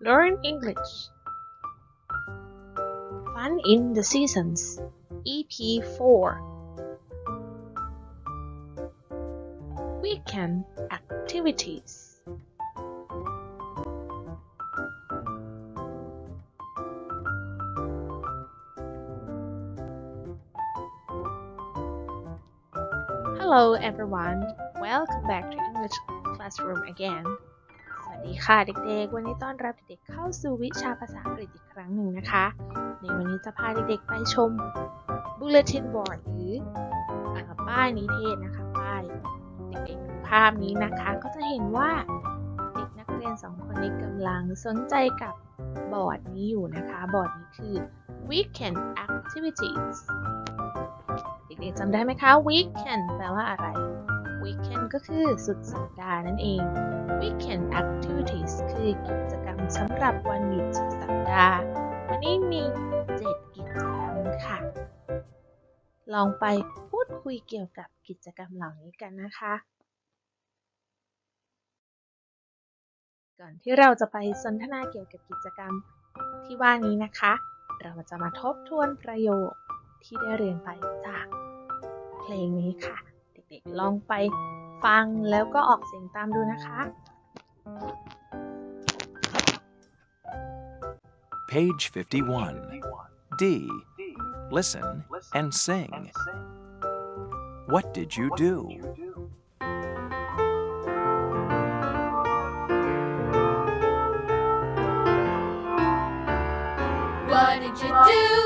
Learn English. Fun in the Seasons. EP 4 Weekend Activities. Hello everyone. Welcome back to English classroom again สวัสดีค่ะเด็กๆ วันนี้ต้อนรับเด็กๆเข้าสู่วิชาภาษาอังกฤษอีกครั้งหนึ่งนะคะ ในวันนี้จะพาเด็กๆไปชม bulletin board หรืออป้ายนิเทศนะคะป้ายเด็กๆดูภาพนี้นะคะก็จะเห็นว่าเด็กนักเรียนสองคนนี้กำลังสนใจกับบอร์ดนี้อยู่นะคะ บอร์ดนี้คือ weekend activities เด็กๆจำได้ไหมคะ weekend แปลว่าอะไร weekend ก็คือสุดสัปดาห์นั่นเอง weekend activities คือกิจกรรมสำหรับวันหยุดสุดสัปดาห์ วันนี้มี 7 กิจกรรมค่ะ ลองไปพูดคุยเกี่ยวกับกิจกรรมเหล่านี้กันนะคะ ก่อนที่เราจะไปสนทนาเกี่ยวกับกิจกรรมที่ว่านี้นะคะ เราจะมาทบทวนประโยคที่ได้เรียนไปจากเพลงนี้ค่ะ ด็กๆ ลองไปฟังแล้วก็ออกเสียงตามดูนะคะ Page 51. D. Listen and sing. What did you do? What did you do?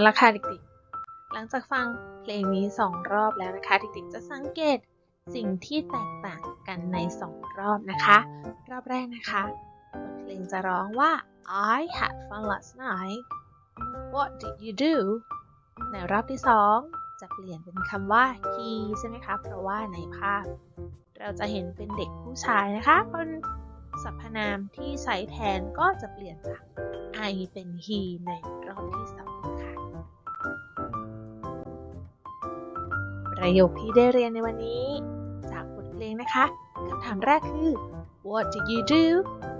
อาละค่ะเด็กๆ หลังจากฟังเพลงนี้สองรอบแล้วนะคะเด็กๆ จะสังเกตสิ่งที่แตกต่างกันในสองรอบนะคะ รอบแรกนะคะบทเพลงจะร้องว่า I had fun last night What did you do ในรอบที่สองจะเปลี่ยนเป็นคำว่า he ใช่ไหมคะ เพราะว่าในภาพ เราจะเห็นเป็นเด็กผู้ชายนะคะเป็นสรรพนามที่ใช้แทนก็จะเปลี่ยนจาก I เป็น he ในรอบที่สอง ประโยคที่ได้เรียนในวันนี้ จากบทเพลงนะคะคำถามแรกคือ What did you do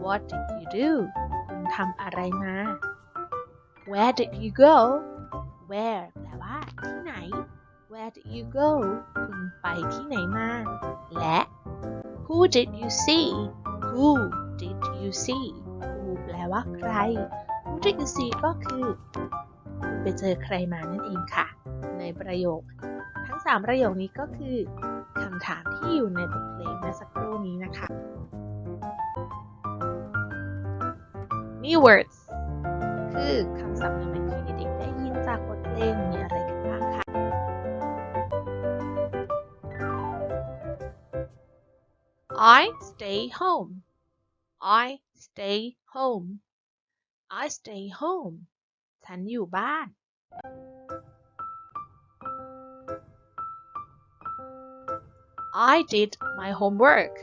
What did you do คุณทำอะไรมา Where did you go Where แปลว่าที่ไหน Where did you go คุณไปที่ไหนมา และ Who did you see Who did you see Who แปลว่าใคร Who did you see ก็คือคุณไปเจอใครมานั่นเองค่ะ ในประโยค 3 ประโยคนี้ก็คือคำถามที่อยู่ในบทเพลงเมื่อสักครู่นี้นะคะ New words คือคำศัพท์ใหม่ที่เด็กๆได้ยินจากบทเพลงมีอะไรกันบ้างคะ I stay home I stay home I stay home ฉันอยู่บ้าน I did my homework.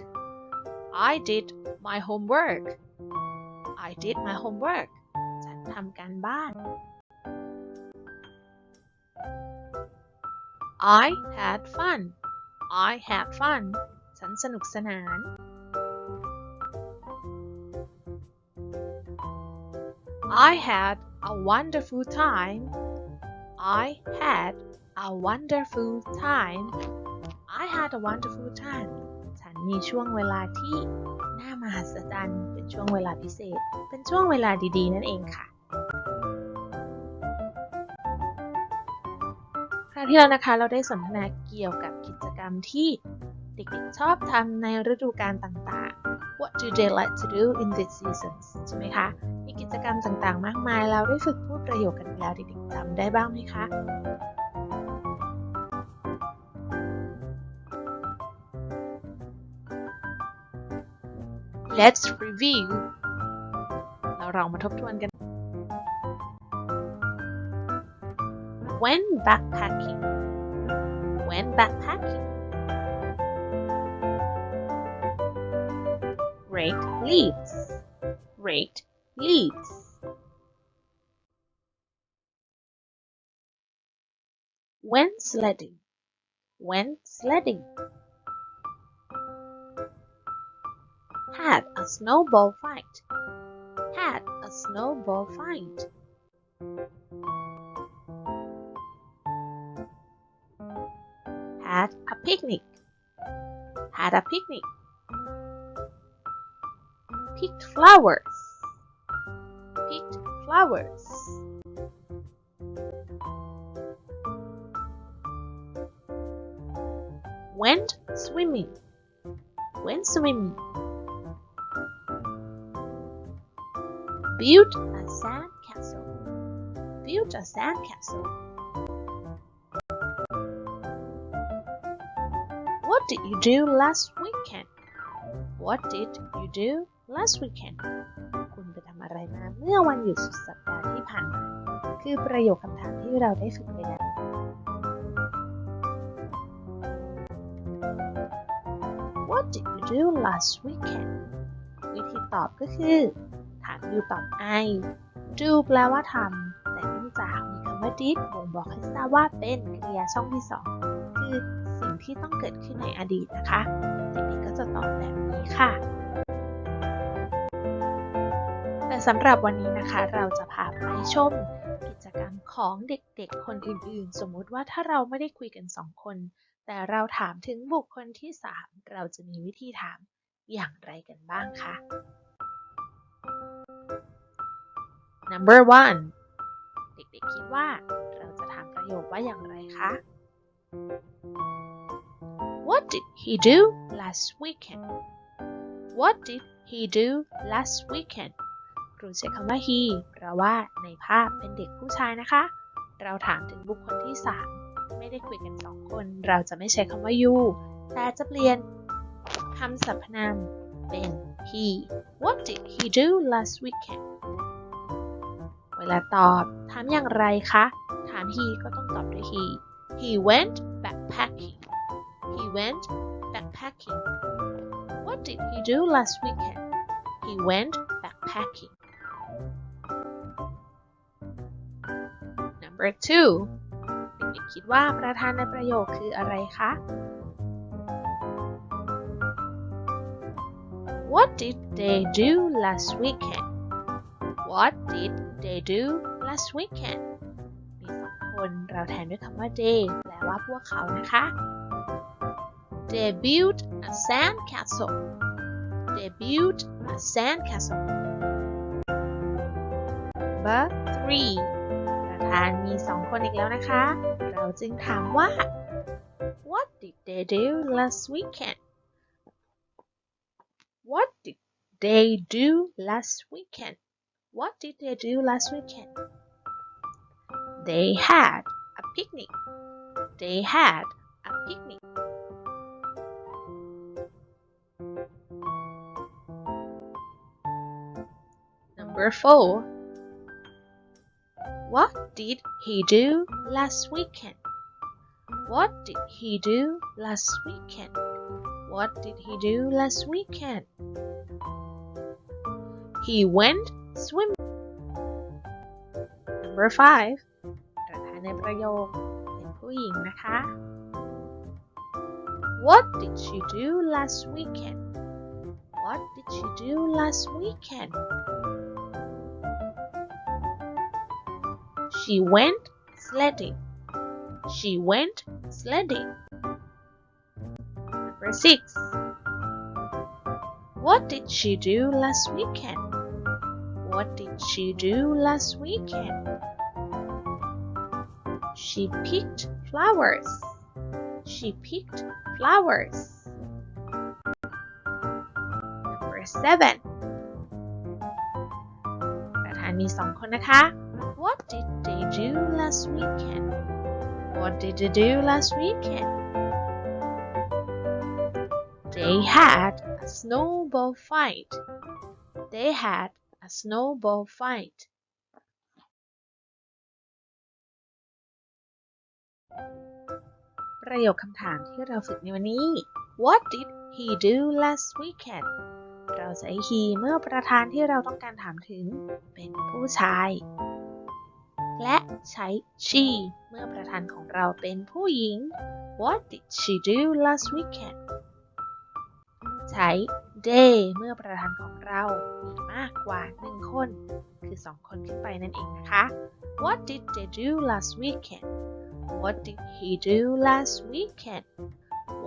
I did my homework. I did my homework. ฉันทำการบ้าน I had fun. I had fun. ฉันสนุกสนาน I had a wonderful time. I had a wonderful time. I had a wonderful time. ฉันมีช่วงเวลาที่น่ามหัศจรรย์เป็นช่วงเวลาพิเศษ เป็นช่วงเวลาดีๆ นั่นเองค่ะคราวที่แล้วนะคะเราได้สนทนาเกี่ยวกับกิจกรรมที่เด็กๆชอบทำในฤดูกาลต่างๆ What do they like to do in these seasons ใช่ไหมคะ มีกิจกรรมต่างๆ มากมาย เราได้ฝึกพูดประโยคกันแล้วเด็กๆจำได้บ้างไหมคะ Let's review เราลองมาทบทวนกัน When backpacking When backpacking Rake leaves Raked leaves When sledding When sledding A snowball fight. Had a snowball fight. Had a picnic. Had a picnic. Picked flowers. Picked flowers. Went swimming. Went swimming Built a sand castle Built a sand castle What did you do last weekend? What did you do last weekend? คุณไปทำอะไรมาเมื่อวันหยุดสุดสัปดาห์ที่ผ่านมา คือประโยคคำถามที่เราได้ฝึกไปแล้ว What did you do last weekend? วิธีตอบก็คือ ถามอยู่ตอบ I do แปลว่าทำแต่เนื่องจากมีคำว่า did บ่งบอกให้ทราบว่าเป็นกริยาช่องที่สองคือสิ่งที่ต้องเกิดขึ้นในอดีตนะคะเด็กๆก็จะตอบแบบนี้ค่ะ แต่สำหรับวันนี้นะคะเราจะพาไปชมกิจกรรมของเด็กๆ คนอื่นๆ สมมุติว่าถ้าเราไม่ได้คุยกันสองคน แต่เราถามถึงบุคคลที่ 3 เราจะมีวิธีถามอย่างไรกันบ้างคะ Number one เด็กๆคิดว่าเราจะถามประโยคว่าอย่างไรคะ What did he do last weekend? What did he do last weekend? ครูใช้คำว่า he เพราะว่าในภาพเป็นเด็กผู้ชายนะคะ เราถามถึงบุคคลที่ 3 ไม่ได้คุยกันสองคน เราจะไม่ใช้คำว่า you แต่จะเปลี่ยนคำสรรพนามเป็น he What did he do last weekend เวลาตอบ ถามอย่างไรคะ ถาม he ก็ต้องตอบด้วย he he went backpacking he went backpacking What did he do last weekend he went backpacking Number two เด็กๆคิดว่าประธานในประโยคคืออะไรคะ What did they do last weekend What did they do last weekend มีสองคนเราแทนด้วยคำว่า they แปลว่าพวกเขานะคะ They built a sand castle They built a sand castle Number three ประธานมีสองคนอีกแล้วนะคะ เราจึงถามว่า What did they do last weekend What did they do last weekend What did they do last weekend They had a picnic They had a picnic Number four What did he do last weekend? What did he do last weekend? What did he do last weekend? He went swimming. Number five ประธานในประโยคเป็นผู้หญิงนะคะ What did she do last weekend? What did she do last weekend? She went sledding. She went sledding. Number six. What did she do last weekend What did she do last weekend She picked flowers She picked flowers Number seven ประธานมีสองคนนะคะ What did they do last weekend What did they do last weekend They had a snowball fight They had a snowball fight ประโยคคำถามที่เราฝึกในวันนี้ What did he do last weekend เราใช้ he เมื่อประธานที่เราต้องการถามถึง เป็นผู้ชาย และใช้ she เมื่อประธานของเราเป็นผู้หญิง What did she do last weekend ใช้ เมื่อประธานของเรามีมากกว่าหนึ่งคน คือสองคนขึ้นไปนั่นเองนะคะ What did they do last weekend What did he do last weekend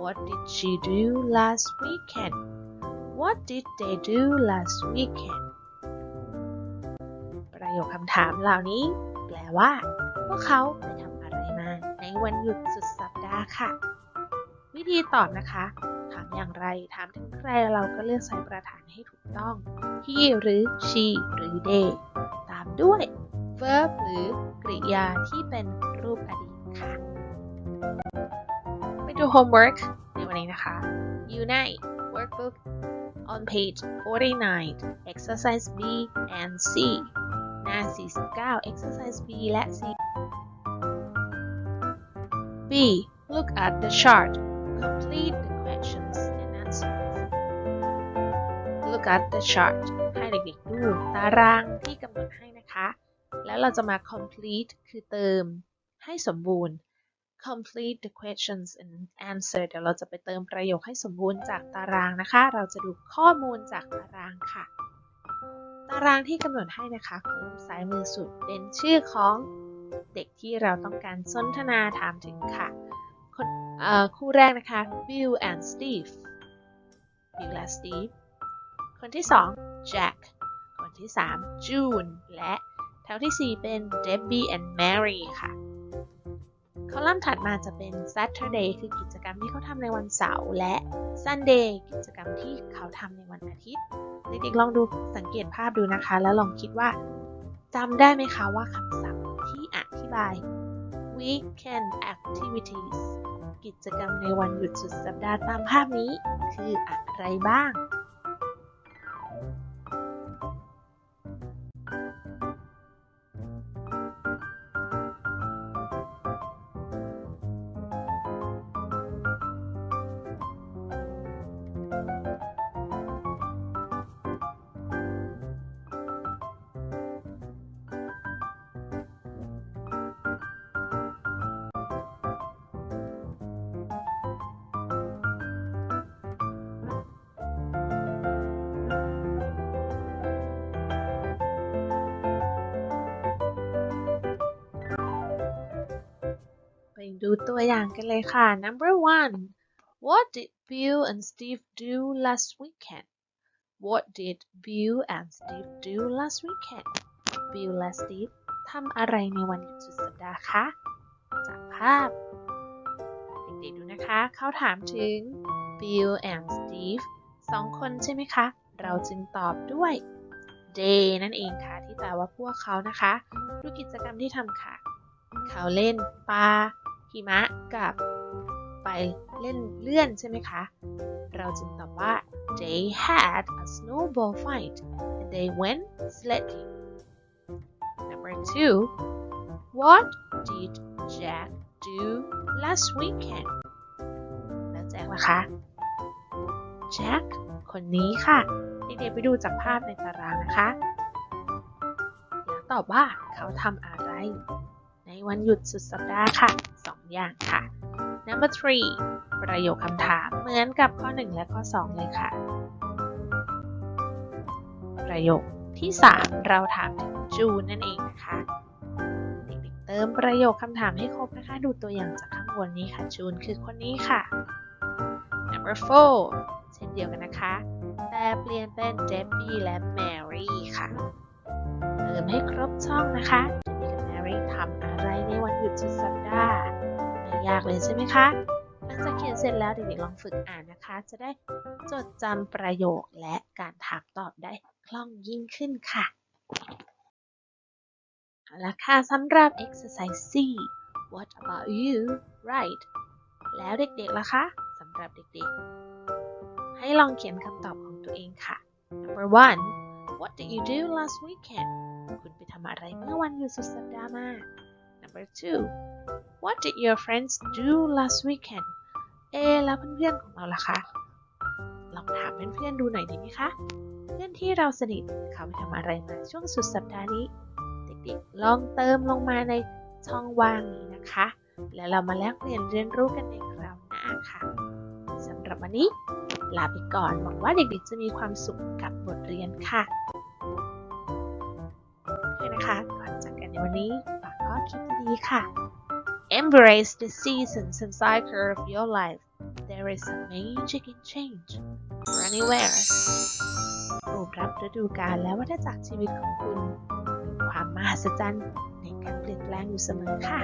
What did she do last weekend What did they do last weekend ประโยคคำถามเหล่านี้ แปลว่า พวกเขาไปทำอะไรมาในวันหยุดสุดสัปดาห์ค่ะ วิธีตอบนะคะ อย่างไร ถามถึงใครเราก็เลือกใส่ประธานให้ถูกต้อง he หรือ she หรือ they ตามด้วย verb หรือกริยาที่เป็นรูปอดีตค่ะ ไปดู homework ในวันนี้นะคะ Unite workbook on page 49 exercise B and C หน้า 49 exercise B และ C B look at the chart complete the questions and answers look at the chart ให้เด็กๆดูตารางที่กำหนดให้นะคะ แล้วเราจะมา complete คือเติมให้สมบูรณ์ complete the questions and answer เดี๋ยวเราจะไปเติมประโยคให้สมบูรณ์จากตารางนะคะ เราจะดูข้อมูลจากตารางค่ะ ตารางที่กำหนดให้นะคะคอลัมน์ซ้ายมือสุดเป็นชื่อของเด็กที่เราต้องการสนทนาถามถึงค่ะ คนคู่แรกนะคะ Bill and Steve Bill และ Steve คนที่สอง Jack คนที่สาม June และแถวที่สี่เป็น Debbie and Mary ค่ะ คอลัมน์ถัดมาจะเป็น Saturday คือกิจกรรมที่เขาทำในวันเสาร์และ Sunday กิจกรรมที่เขาทำในวันอาทิตย์ เด็กๆลองดูสังเกตภาพดูนะคะ แล้วลองคิดว่าจำได้ไหมคะว่าคำศัพท์ที่อธิบาย weekend activities กิจกรรมในวันหยุดสุดสัปดาห์ตามภาพนี้ คืออะไรบ้าง ดูตัวอย่างกันเลยค่ะ number one what did Bill and Steve do last weekend what did Bill and Steve do last weekend Bill และ Steve ทำอะไรในวันหยุดสุดสัปดาห์คะจากภาพ เด็กๆดูนะคะ เขาถามถึง Bill and Steve สองคนใช่ไหมคะ เราจึงตอบด้วย they นั่นเองค่ะ ที่แปลว่าพวกเขานะคะ ดูกิจกรรมที่ทำค่ะ เขาเล่นปลา หิมะกับไปเล่นเลื่อนใช่ไหมคะ เราจึงตอบว่า they had a snowball fight and they went sledding number two what did Jack do last weekend แล้วแจ็คล่ะคะ Jack คนนี้ค่ะเด็กๆไปดูจากภาพในตารางนะคะ แล้วตอบว่าเขาทำอะไร วันหยุดสุดสัปดาห์ค่ะ 2 อย่างค่ะ number three ประโยคคำถามเหมือนกับข้อ 1 และข้อ 2 เลยค่ะ ประโยคที่ 3 เราถามถึงจูนนั่นเองนะคะเด็กๆเติมประโยคคำถามให้ครบนะคะ ดูตัวอย่างจากข้างบนนี้ค่ะ จูนคือคนนี้ค่ะ number four เช่นเดียวกันนะคะ แต่เปลี่ยนเป็นเดบบี้และแมรี่ค่ะ เติมให้ครบช่องนะคะ เดบบี้กับแมรี่ทำอะไรในวันหยุดสุดสัปดาห์ไม่ยากเลยใช่ไหมคะหลังจากเขียนเสร็จแล้วเด็กๆลองฝึกอ่านนะคะ จะได้จดจำประโยคและการถามตอบได้คล่องยิ่งขึ้นค่ะเอาละค่ะสำหรับ exercise C What about you right แล้วเด็กๆล่ะคะสำหรับเด็กๆ ให้ลองเขียนคำตอบของตัวเองค่ะ Number one What did you do last weekend คุณไปทำอะไรเมื่อวันหยุดสุดสัปดาห์มา Number two What did your friends do last weekend เอแล้วเพื่อนๆของเราล่ะคะ ลองถามเพื่อนๆดูหน่อยดีไหมคะ เพื่อนที่เราสนิทเขาไปทำอะไรมาช่วงสุดสัปดาห์นี้ เด็กๆ ลองเติมลงมาในช่องว่างนี้นะคะ แล้วเรามาแลกเปลี่ยนเรียนรู้กันในคราวหน้าค่ะสำหรับวันนี้ลาไปก่อนหวังว่าเด็กๆจะมีความสุขกับบทเรียนค่ะ นี้ฝากข้อคิดดีค่ะ Embrace the seasons and cycle of your life. There is a magic in change. For anywhere. โอบรับฤดูกาลและวัฏจักรชีวิตของคุณ ความมหัศจรรย์ในการเปลี่ยนแปลงอยู่เสมอค่ะ